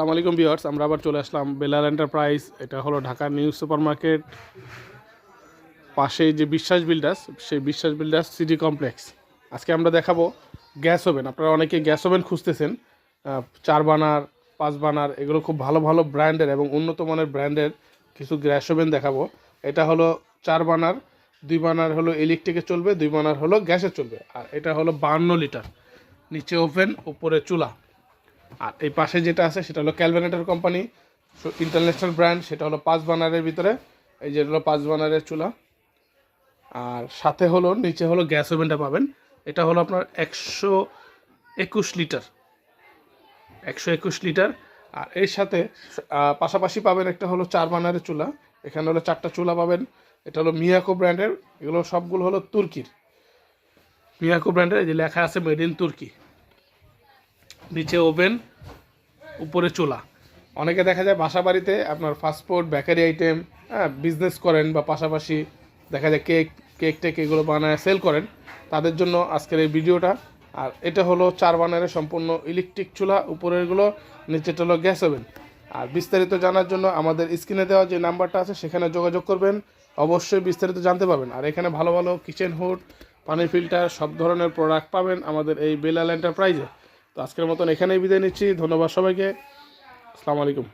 আসসালামু আলাইকুম বিয়ার্স আমরা আবার চলে আসলাম বেলাল এন্টারপ্রাইজ। এটা হলো ঢাকা নিউ সুপার মার্কেট পাশে যে বিশ্বাস বিল্ডার্স, সেই বিশ্বাস বিল্ডার্স সিটি কমপ্লেক্স। আজকে আমরা দেখাবো গ্যাস ওভেন। আপনারা অনেকে গ্যাস ওভেন খুঁজতেছেন চার বানার, পাঁচ বানার, এগুলো খুব ভালো ভালো ব্র্যান্ডের এবং উন্নত মানের ব্র্যান্ডের কিছু গ্যাস ওভেন দেখাবো। এটা হলো চার বানার, দুই বানার হলো ইলেকট্রিকে চলবে, দুই বানার হলো গ্যাসে চলবে। আর এটা হলো বান্ন লিটার। নিচে ওভেন, উপরে চুলা। আর এই পাশে যেটা আছে, সেটা হলো ক্যালভেনেটার কোম্পানি ইন্টারন্যাশনাল ব্র্যান্ড সেটা হলো পাঁচ বানারের ভিতরে, এই যেটা হলো পাঁচ বানারের চুলা। আর সাথে হলো, নিচে হলো গ্যাস ওভেনটা পাবেন। এটা হলো আপনার একশো একুশ লিটার। একশো একুশ লিটার। আর এর সাথে পাশাপাশি পাবেন একটা হলো চার বানারের চুলা। এখানে হলো চারটা চুলা পাবেন। এটা হলো মিয়াকো ব্র্যান্ডের এগুলো সবগুলো হলো তুর্কির। মিয়াকো ব্র্যান্ডের এই যে লেখা আছে মেড ইন তুর্কি। নিচে ওভেন, উপরে চুলা। অনেকে দেখা যায় বাসা বাড়িতে আপনার ফাস্টফুড বেকারি আইটেম হ্যাঁ বিজনেস করেন বা পাশাপাশি দেখা যায় কেক কেক টেক এগুলো বানায় সেল করেন। তাদের জন্য আজকের এই ভিডিওটা। আর এটা হলো চার বানারের সম্পূর্ণ ইলেকট্রিক চুলা উপরেরগুলো নিচেটা হলো গ্যাস ওভেন আর বিস্তারিত জানার জন্য আমাদের স্ক্রিনে দেওয়া যে নাম্বারটা আছে, সেখানে যোগাযোগ করবেন। অবশ্যই বিস্তারিত জানতে পারবেন। আর এখানে ভালো ভালো কিচেন হুড পানির ফিল্টার সব ধরনের প্রোডাক্ট পাবেন আমাদের এই বেলাল এন্টারপ্রাইজে আজকের মতন এখানেই বিদায় নিচ্ছি। ধন্যবাদ সবাইকে। আসসালামু আলাইকুম।